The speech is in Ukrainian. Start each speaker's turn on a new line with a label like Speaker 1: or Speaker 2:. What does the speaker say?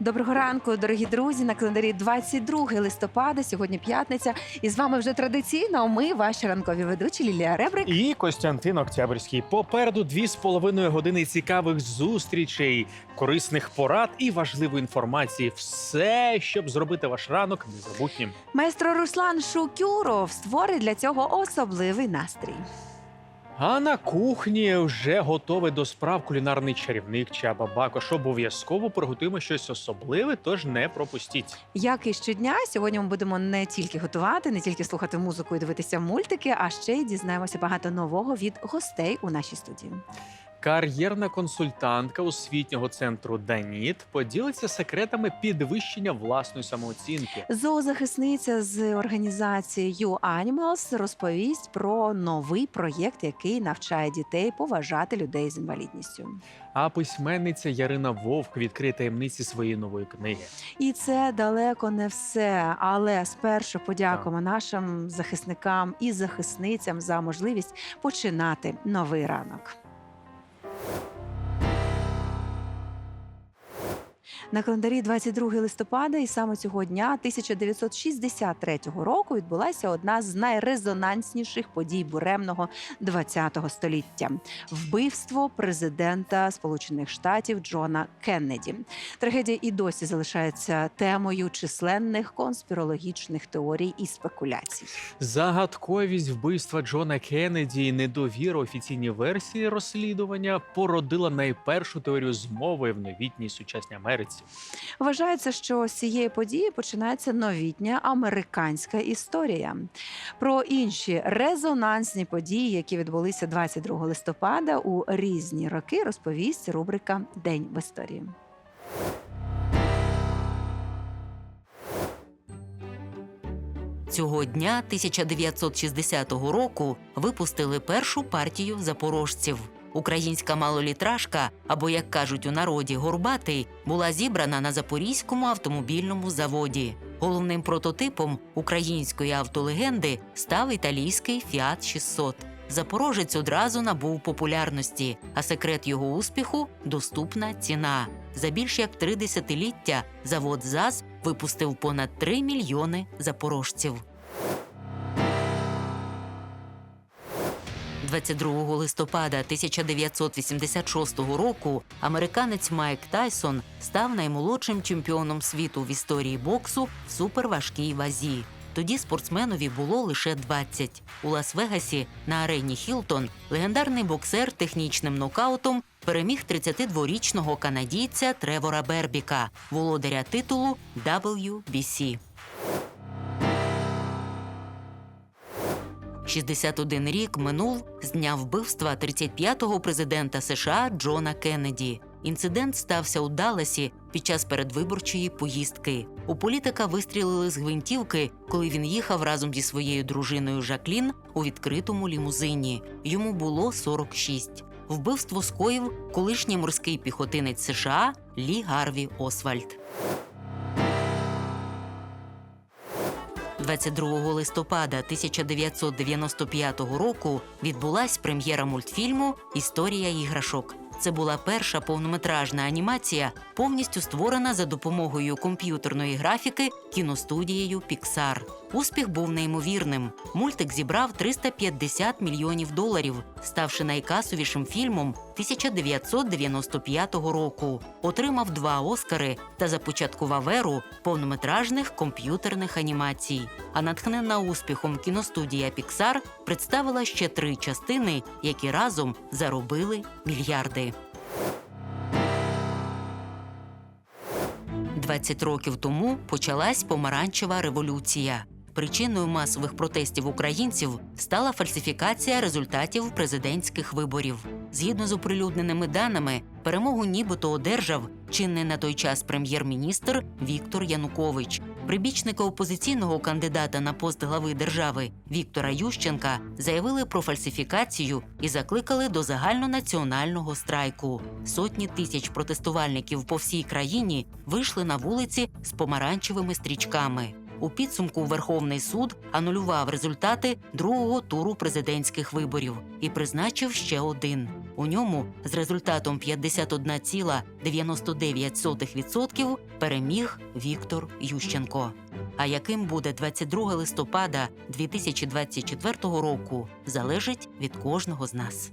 Speaker 1: Доброго ранку, дорогі друзі. На календарі 22 листопада. Сьогодні п'ятниця. І з вами вже традиційно. Ми, ваші ранкові ведучі Лілія Ребрик.
Speaker 2: І Костянтин Октябрьський. Попереду дві з половиною години цікавих зустрічей, корисних порад і важливої інформації. Все, щоб зробити ваш ранок незабутнім.
Speaker 1: Майстро Руслан Шукюров створить для цього особливий настрій.
Speaker 2: А на кухні вже готовий до справ кулінарний чарівник Чаба Бакош. Обов'язково приготуємо щось особливе, тож не пропустіть.
Speaker 1: Як і щодня, сьогодні ми будемо не тільки готувати, не тільки слухати музику і дивитися мультики, а ще й дізнаємося багато нового від гостей у нашій студії.
Speaker 2: Кар'єрна консультантка освітнього центру Даніт поділиться секретами підвищення власної самооцінки.
Speaker 1: Зоозахисниця з організації You Animals розповість про новий проєкт, який навчає дітей поважати людей з інвалідністю.
Speaker 2: А письменниця Ярина Вовк відкриє таємниці своєї нової книги.
Speaker 1: І це далеко не все. Але спершу подякуємо нашим захисникам і захисницям за можливість починати новий ранок. На календарі 22 листопада, і саме цього дня 1963 року відбулася одна з найрезонансніших подій буремного ХХ століття вбивство президента Сполучених Штатів Джона Кеннеді. Трагедія і досі залишається темою численних конспірологічних теорій і спекуляцій.
Speaker 2: Загадковість вбивства Джона Кеннеді і недовіра офіційній версії розслідування породила найпершу теорію змови в новітній сучасній Америці.
Speaker 1: Вважається, що з цієї події починається новітня американська історія. Про інші резонансні події, які відбулися 22 листопада у різні роки, розповість рубрика День в історії.
Speaker 3: Цього дня 1960 року випустили першу партію запорожців. Українська малолітражка, або як кажуть у народі, горбатий, була зібрана на Запорізькому автомобільному заводі. Головним прототипом української автолегенди став італійський Fiat 600. Запорожець одразу набув популярності, а секрет його успіху доступна ціна. За більш як три десятиліття завод ЗАЗ випустив понад 3 мільйони запорожців. 22 листопада 1986 року американець Майк Тайсон став наймолодшим чемпіоном світу в історії боксу в суперважкій вазі. Тоді спортсменові було лише 20. У Лас-Вегасі на арені Хілтон легендарний боксер технічним нокаутом переміг 32-річного канадійця Тревора Бербіка, володаря титулу WBC. 61 рік минув з дня вбивства 35-го президента США Джона Кеннеді. Інцидент стався у Далласі під час передвиборчої поїздки. У політика вистрілили з гвинтівки, коли він їхав разом зі своєю дружиною Жаклін у відкритому лімузині. Йому було 46. Вбивство скоїв колишній морський піхотинець США Лі Гарві Освальд. 22 листопада 1995 року відбулась прем'єра мультфільму Історія іграшок. Це була перша повнометражна анімація, повністю створена за допомогою комп'ютерної графіки кіностудією Pixar. Успіх був неймовірним. Мультик зібрав 350 мільйонів доларів, ставши найкасовішим фільмом 1995 року. Отримав два Оскари та започаткував еру повнометражних комп'ютерних анімацій. А натхнена успіхом кіностудія Pixar представила ще три частини, які разом заробили мільярди. 20 років тому почалась помаранчева революція. Причиною масових протестів українців стала фальсифікація результатів президентських виборів. Згідно з оприлюдненими даними, перемогу нібито одержав чинний на той час прем'єр-міністр Віктор Янукович. Прибічники опозиційного кандидата на пост глави держави Віктора Ющенка заявили про фальсифікацію і закликали до загальнонаціонального страйку. Сотні тисяч протестувальників по всій країні вийшли на вулиці з помаранчевими стрічками. У підсумку Верховний суд анулював результати другого туру президентських виборів і призначив ще один. У ньому з результатом 51,99% переміг Віктор Ющенко. А яким буде 22 листопада 2024 року, залежить від кожного з нас.